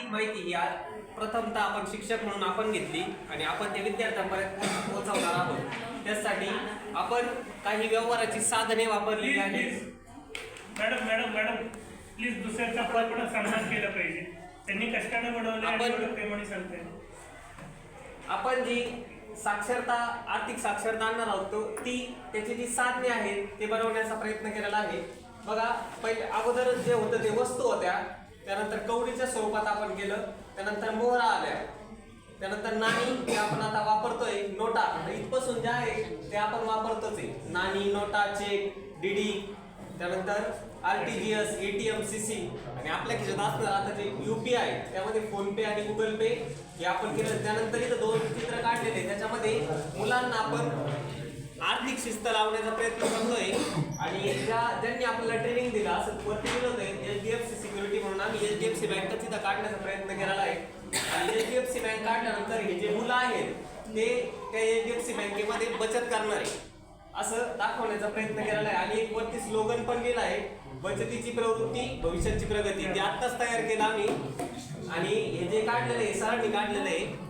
आर्थिक माहिती ही प्रथमतः आपण शिक्षक म्हणून आपण घेतली आणि आपण ते विद्यार्थ्यांपर्यंत पोहोच- पोहोचवणार आहोत. त्यासाठी आपण काही व्यवहाराची साधने वापरलेली प्लीज आहेत. Madam madam madam. प्लीज दुसऱ्याचा पण सन्मान केला पाहिजे. त्यांनी कष्टाने बनवले आपण- सांगताय. आपण जी साक्षरता आर्थिक साक्षरता आणणार आहोत तो ती त्याची जी साधने आहेत ते बनवण्याचा प्रयत्न केलेला आहे. बघा पहिले अगोदर जे होतं ते वस्तू होत्या. त्यानंतर कवडीच्या स्वरूपात आपण केलं त्यानंतर मोहरा आल्या. त्यानंतर नाणी जे आपण आता वापरतोय नोटा. इथपासून ज्या आहे ते आपण वापरतोच आहे. नाणी नोटा चेक डीडी त्यानंतर R T G S ATM C C आणि आपल्या खिशात असणार आता जे यू पी आय त्यामध्ये फोन पे आणि गुगल पे हे आपण केलं. त्यानंतर इथं दोन चित्र काढलेले त्याच्यामध्ये मुलांना आपण आर्थिक शिस्त लावण्याचा प्रयत्न करतोय. आणि ज्या ज्यांनी आपल्याला ट्रेनिंग दिलं असं वरती दिलं होतं H D F C security म्हणून आम्ही एच सी काढण्याचा प्रयत्न केलेला आहे. आणि H D F C bank काढल्यानंतर हे जे मुलं आहेत ते त्या एच डी एफ सी बँकेमध्ये बचत करणार आहे. असं दाखवण्याचा प्रयत्न केलेला आहे. आणि एक वरती स्लोगन पण लिहिला आहे बचतीची प्रवृत्ती भविष्याची प्रगती. ते आत्ताच तयार केलं आम्ही. आणि हे जे काढलेलं आहे सरांनी काढलेलं आहे.